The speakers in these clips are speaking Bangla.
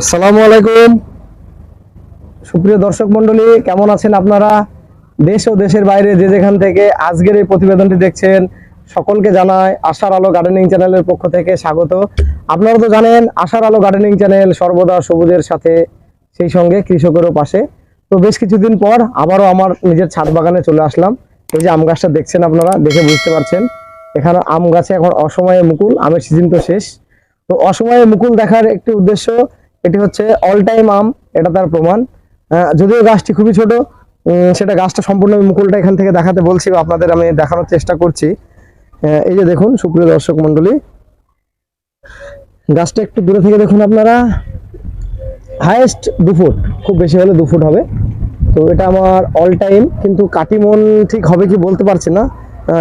আসসালামু আলাইকুম। সুপ্রিয় দর্শক মন্ডলী কেমন আছেন আপনারা? দেশ ও দেশের বাইরে যে যেখান থেকে আজকের এই প্রতিবেদনটি দেখছেন, সকলকে জানায় আশার আলো গার্ডেনিং চ্যানেলের পক্ষ থেকে স্বাগত। আপনারা তো জানেন, আশার আলো গার্ডেনিং চ্যানেল সর্বদা সবুজের সাথে, সেই সঙ্গে কৃষকেরও পাশে। তো বেশ কিছুদিন পর আবারও আমার নিজের ছাদ বাগানে চলে আসলাম। এই যে আম গাছটা দেখছেন আপনারা, দেখে বুঝতে পারছেন। এখানে আম গাছে এখন অসময়ে মুকুল, আমের সিজন তো শেষ। তো অসময়ে মুকুল দেখার একটি উদ্দেশ্য এটি হচ্ছে অল টাইম আম, এটা তার প্রমাণ। যদিও গাছটি খুবই ছোট সেটা গাছটা সম্পূর্ণ আমি মুকুলটা এখান থেকে দেখাতে বলছি বা আপনাদের আমি দেখানোর চেষ্টা করছি। এই যে দেখুন, সুপ্রিয় দর্শক মণ্ডলী। গাছটা একটু দূরে থেকে দেখুন আপনারা। হায়েস্ট দু ফুট, খুব বেশি হলে দু ফুট হবে। তো এটা আমার অল টাইম কিন্তু কাটিমন ঠিক হবে কি বলতে পারছি না।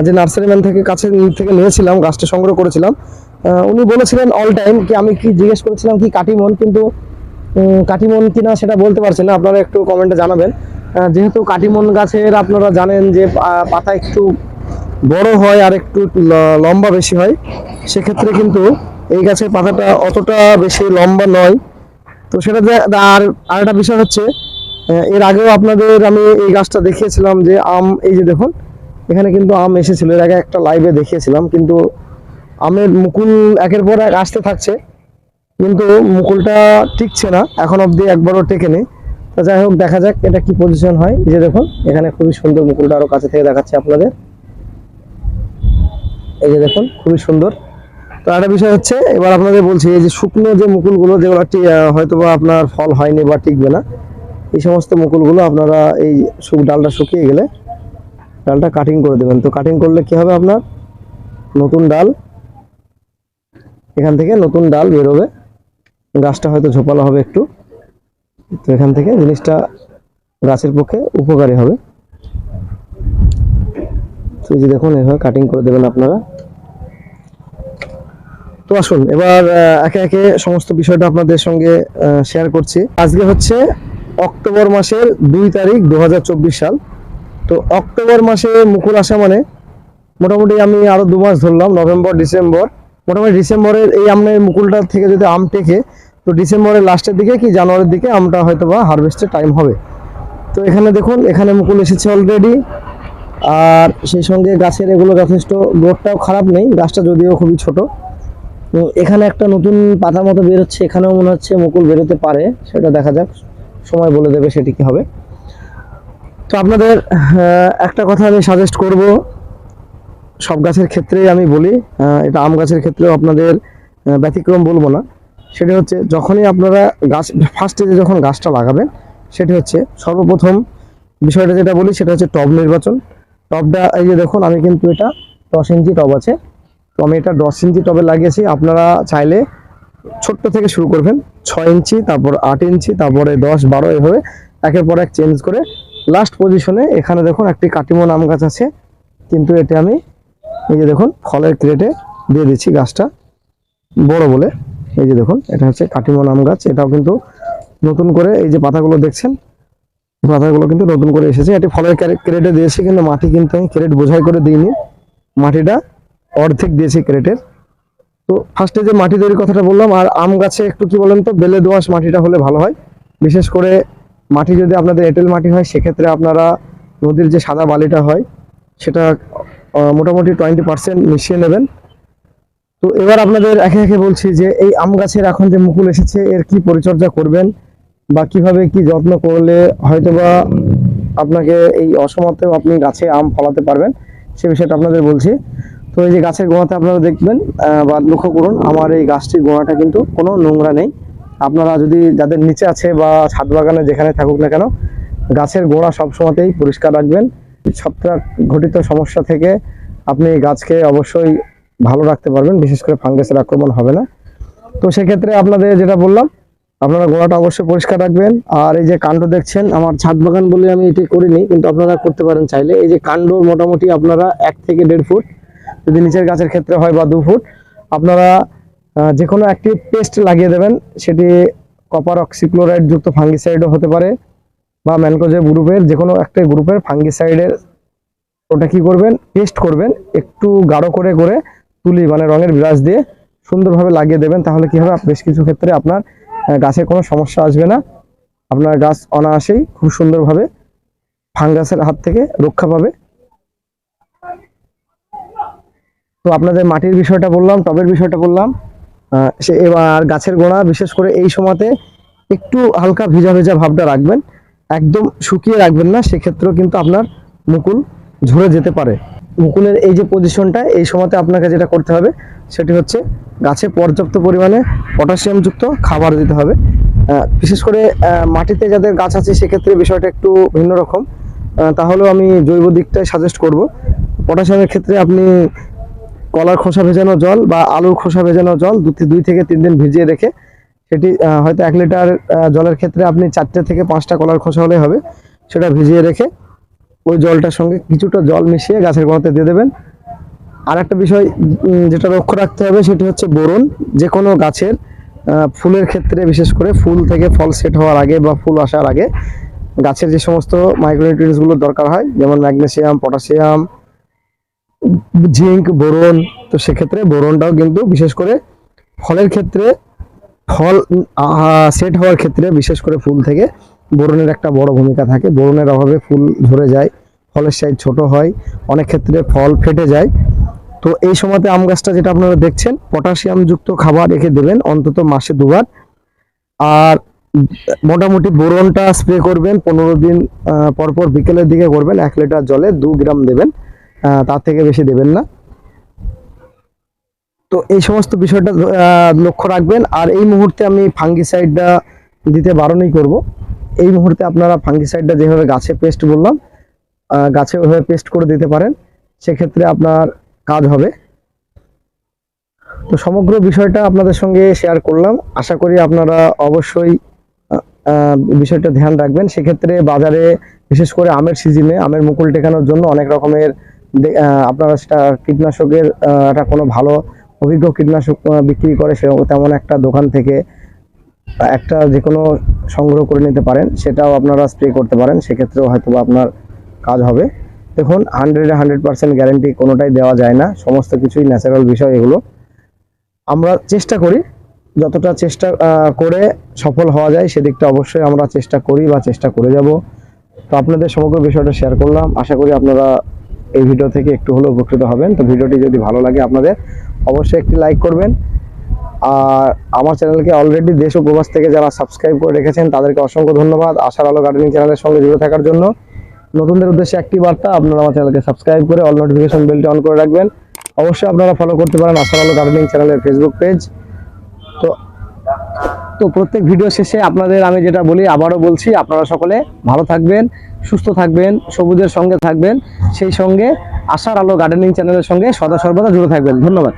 যে নার্সারি ম্যান থেকে কাছে থেকে নিয়েছিলাম, গাছটা সংগ্রহ করেছিলাম। উনি বলেছিলেন অল টাইম কি আমি কি জিজ্ঞেস করেছিলাম কি কাটিমন, কিন্তু কাটিমন কিনা সেটা বলতে পারছি না। আপনারা একটু কমেন্টে জানাবেন। যেহেতু কাটিমন গাছের আপনারা জানেন যে পাতা একটু বড় হয় আর একটু লম্বা বেশি হয়, সেক্ষেত্রে কিন্তু এই গাছের পাতাটা অতটা বেশি লম্বা নয়। তো সেটা আর আরেকটা বিষয় হচ্ছে এর আগেও আপনাদের আমি এই গাছটা দেখিয়েছিলাম যে আম, এই যে দেখুন, এখানে কিন্তু আম এসেছিল। এর আগে একটা লাইভে দেখিয়েছিলাম, কিন্তু আমের মুকুল একের পর এক আসতে থাকছে, কিন্তু মুকুলটা টিকছে না, এখন অবধি একবারও টেকে নেই তো যাই হোক, দেখা যাক এটা কি পজিশন হয়। যে দেখুন, এখানে খুবই সুন্দর মুকুলটা আরও কাছে থেকে দেখাচ্ছে আপনাদের। এই যে দেখুন, খুবই সুন্দর। তো একটা বিষয় হচ্ছে, এবার আপনাদের বলছি, এই যে শুকনো যে মুকুলগুলো, যেগুলো হয়তো বা আপনার ফল হয়নি বা টিকবে না, এই সমস্ত মুকুলগুলো আপনারা এই শুক, ডালটা শুকিয়ে গেলে, ডালটা কাটিং করে দেবেন। তো কাটিং করলে কি হবে আপনার? নতুন ডাল এখান থেকে নতুন ডাল বেরোবে। গাছটা হয়তো ঝোপালো হবে একটু। তো এখান থেকে জিনিসটা গাছের পক্ষে উপকারী হবে। তো যে দেখুন, এভাবে কাটিং করে দেবেন আপনারা। তো আসুন, এবার একে একে সমস্ত বিষয়টা আপনাদের সঙ্গে শেয়ার করছি। আজকে হচ্ছে অক্টোবর মাসের দুই তারিখ দু হাজার চব্বিশ সাল। তো অক্টোবর মাসে মুকুল আসা মানে মোটামুটি আমি আরও দু মাস ধরলাম, নভেম্বর, ডিসেম্বর। মোটামুটি ডিসেম্বরের এই আমের মুকুলটা থেকে যদি আম টেকে, তো ডিসেম্বরের লাস্টের দিকে কি জানুয়ারির দিকে আমটা হয়তো বা হারভেস্টের টাইম হবে। তো এখানে দেখুন, এখানে মুকুল এসেছে অলরেডি আর সেই সঙ্গে গাছের এগুলো যথেষ্ট গ্রোথটাও খারাপ নেই, গাছটা যদিও খুবই ছোট। এখানে একটা নতুন পাতা মতো বেরোচ্ছে এখানেও মনে হচ্ছে মুকুল বেরোতে পারে, সেটা দেখা যাক, সময় বলে দেবে সেটি কি হবে। তো আপনাদের একটা কথা আমি সাজেস্ট করব সব গাছের ক্ষেত্রেই আমি বলি এটা আম গাছের ক্ষেত্রেও আপনাদের ব্যতিক্রম বলব না। সেটা হচ্ছে যখনই আপনারা গাছ ফার্স্টে যখন গাছটা লাগাবেন, সেটি হচ্ছে সর্বপ্রথম বিষয়টা যেটা বলি, সেটা হচ্ছে টব নির্বাচন। টবটা, এই যে দেখুন, আমি কিন্তু এটা দশ ইঞ্চি টব আছে। তো আমি এটা দশ ইঞ্চি টবে লাগিয়েছি। আপনারা চাইলে ছোট্ট থেকে শুরু করবেন, ছয় ইঞ্চি, তারপর আট ইঞ্চি, তারপরে দশ, বারো, এভাবে একের পর এক চেঞ্জ করে লাস্ট পজিশনে এখানে দেখুন, একটি কাটিমন আম গাছ আছে। কিন্তু এটা আমি এই যে দেখুন, ফলের ক্রেটে দিয়ে দিচ্ছি গাছটা। বড় বলে। এই যে দেখুন, এটা হচ্ছে কাটিমন আম গাছ। এটাও কিন্তু নতুন করে এই যে পাতাগুলো দেখছেন পাতাগুলো কিন্তু নতুন করে এসেছে। এটি ফলের ক্রেটে দিয়েছি, কিন্তু মাটি কিন্তু আমি ক্রেট বোঝাই করে দিইনি। মাটিটা অর্ধেক দিয়েছি ক্রেটের। তো ফার্স্টে যে মাটি তৈরির কথাটা বললাম, আর আম গাছে একটু কি বলেন তো, বেলে দোআঁশ মাটিটা হলে ভালো হয়। বিশেষ করে মাটি যদি আপনাদের এঁটেল মাটি হয়, সেক্ষেত্রে আপনারা নদীর যে সাদা বালিটা হয়, সেটা মোটামুটি টোয়েন্টি পার্সেন্ট মিশিয়ে নেবেন। তো এবার আপনাদের একে একে বলছি যে এই আম গাছের এখন যে মুকুল এসেছে, এর কি পরিচর্যা করবেন বা কীভাবে কি যত্ন করলে হয়তোবা আপনাকে এই অসমতেও আপনি গাছে আম ফলাতে পারবেন, সে বিষয়টা আপনাদের বলছি। তো এই যে গাছের গোড়াতে আপনারা দেখবেন বা লক্ষ্য করুন, আমার এই গাছটির গোড়াটা কিন্তু কোনো নোংরা নেই। আপনারা যদি যাদের নিচে আছে বা ছাদ বাগানে যেখানে থাকুক না কেন, গাছের গোড়া সবসময়তেই পরিষ্কার রাখবেন। ছত্রাক ঘটিত সমস্যা থেকে আপনি গাছকে অবশ্যই ভালো রাখতে পারবেন, বিশেষ করে ফাঙ্গাসের আক্রমণ হবে না। তো সেক্ষেত্রে আপনাদের যেটা বললাম, আপনারা গোড়াটা অবশ্যই পরিষ্কার রাখবেন। আর এই যে কাণ্ড দেখছেন, আমার ছাদ বাগান বলে আমি এটি করিনি, কিন্তু আপনারা করতে পারেন চাইলে। এই যে কাণ্ড মোটামুটি আপনারা এক থেকে দেড় ফুট, যদি নিচের গাছের ক্ষেত্রে হয় বা দু ফুট, আপনারা যে কোনো একটি পেস্ট লাগিয়ে দেবেন। সেটি কপার অক্সিক্লোরাইড যুক্ত ফাঙ্গিসাইডও হতে পারে। বা ম্যানকোজে গ্রুপের যে কোনো একটা গ্রুপের ফাঙ্গিসাইডের ওটা কি করবেন? পেস্ট করবেন। একটু গাঢ় করে করে তুলি মানে রঙের ব্রাশ দিয়ে সুন্দরভাবে লাগিয়ে দেবেন। তাহলে কি হবে? বেশ কিছু ক্ষেত্রে আপনার গাছের কোনো সমস্যা আসবে না। আপনার গাছ অনায়াসেই খুব সুন্দরভাবে ফাঙ্গাসের হাত থেকে রক্ষা পাবে। তো আপনাদের মাটির বিষয়টা বললাম, টবের বিষয়টা বললাম। সে এবার গাছের গোড়া, বিশেষ করে এই সময়তে একটু হালকা ভিজা ভেজা ভাবটা রাখবেন। একদম শুকিয়ে রাখবেন না, সেক্ষেত্রেও কিন্তু আপনার মুকুল ঝরে যেতে পারে। মুকুলের এই যে পজিশনটা এই সময়তে আপনাকে যেটা করতে হবে, সেটি হচ্ছে গাছে পর্যাপ্ত পরিমাণে পটাশিয়ামযুক্ত খাবার দিতে হবে। বিশেষ করে মাটিতে যাদের গাছ আছে, সেক্ষেত্রে বিষয়টা একটু ভিন্ন রকম। তাহলেও আমি জৈব দিকটাই সাজেস্ট করব। পটাশিয়ামের ক্ষেত্রে আপনি কলার খোসা ভেজানো জল বা আলুর খোসা ভেজানো জল দুই থেকে তিন দিন ভিজিয়ে রেখে সেটি হয়তো এক লিটার জলের ক্ষেত্রে আপনি চারটে থেকে পাঁচটা কলার খোসা হলে হবে। সেটা ভিজিয়ে রেখে ওই জলটার সঙ্গে কিছুটা জল মিশিয়ে গাছের গোড়াতে দিয়ে দেবেন। আর একটা বিষয় যেটা লক্ষ্য রাখতে হবে সেটি হচ্ছে বোরন। যে কোনো গাছের ফুলের ক্ষেত্রে, বিশেষ করে ফুল থেকে ফল সেট হওয়ার আগে বা ফুল আসার আগে গাছের যে সমস্ত মাইক্রোনিউট্রিয়েন্টসগুলো দরকার হয়, যেমন ম্যাগনেসিয়াম পটাশিয়াম জিঙ্ক, বোরন, তো সেক্ষেত্রে বোরনটাও কিন্তু বিশেষ করে ফলের ক্ষেত্রে ফল সেট হওয়ার ক্ষেত্রে বিশেষ করে ফুল থেকে বোরনের একটা বড় ভূমিকা থাকে। বোরনের অভাবে ফুল ঝরে যায় ফলের সাইজ ছোট হয় অনেক ক্ষেত্রে ফল ফেটে যায়। তো এই সময়তে আম গাছটা যেটা আপনারা দেখছেন পটাশিয়াম যুক্ত খাবার রেখে দেবেন অন্তত মাসে দুবার। আর মোটামুটি বোরনটা স্প্রে করবেন পনেরো দিন আহ, পর পর বিকেলের দিকে করবেন এক লিটার জলে দু গ্রাম দেবেন। তার থেকে বেশি দেবেন না। তো এই সমস্ত বিষয়টা লক্ষ্য রাখবেন। আর এই মুহূর্তে আমি ফাঙ্গিসাইডটা দিতে বারণই করব। এই মুহূর্তে আপনারা ফাঙ্গিসাইডটা যেভাবে গাছে পেস্ট বললাম গাছে ওইভাবে পেস্ট করে দিতে পারেন। সেক্ষেত্রে আপনার কাজ হবে। তো সমগ্র বিষয়টা আপনাদের সঙ্গে শেয়ার করলাম। আশা করি আপনারা অবশ্যই বিষয়টা ধ্যান রাখবেন। সেক্ষেত্রে বাজারে, বিশেষ করে আমের সিজনে, আমের মুকুল টেকানোর জন্য অনেক রকমের আপনারা সেটা কীটনাশকের একটা কোনো ভালো অভিজ্ঞ কীটনাশক বিক্রি করে সেরকম তেমন একটা দোকান থেকে একটা যে কোনো সংগ্রহ করে নিতে পারেন, সেটাও আপনারা স্প্রে করতে পারেন, সেক্ষেত্রেও হয়তো আপনার কাজ হবে। দেখুন হান্ড্রেডে হান্ড্রেড পার্সেন্ট গ্যারেন্টি কোনোটাই দেওয়া যায় না, সমস্ত কিছুই ন্যাচারাল বিষয় এগুলো। আমরা চেষ্টা করি, যতটা চেষ্টা করে সফল হওয়া যায়, সেদিকটা অবশ্যই আমরা চেষ্টা করি বা চেষ্টা করে যাব। তো আপনাদের সমগ্র বিষয়টা শেয়ার করলাম। আশা করি আপনারা এই ভিডিও থেকে একটু হলেও উপকৃত হবেন। তো ভিডিওটি যদি ভালো লাগে আপনাদের, অবশ্যই একটি লাইক করবেন। আর আমার চ্যানেলকে অলরেডি দেশ ও প্রবাস থেকে যারা সাবস্ক্রাইব করে রেখেছেন, তাদেরকে অসংখ্য ধন্যবাদ। আশার আলো গার্ডেনিং চ্যানেলের সঙ্গে জুড়ে থাকার জন্য। নতুনদের উদ্দেশ্যে একটি বার্তা, আপনারা আমার চ্যানেলকে সাবস্ক্রাইব করে অল নোটিফিকেশন বেলটি অন করে রাখবেন। অবশ্যই আপনারা ফলো করতে পারেন আশার আলো গার্ডেনিং চ্যানেলের ফেসবুক পেজ তো তো প্রত্যেক ভিডিও শেষে আপনাদের আমি যেটা বলি, আবারও বলছি, আপনারা সকলে ভালো থাকবেন। সুস্থ থাকবেন, সবুজের সঙ্গে থাকবেন, সেই সঙ্গে আশার আলো গার্ডেনিং চ্যানেলের সঙ্গে সদা সর্বদা জুড়ে থাকবেন। ধন্যবাদ।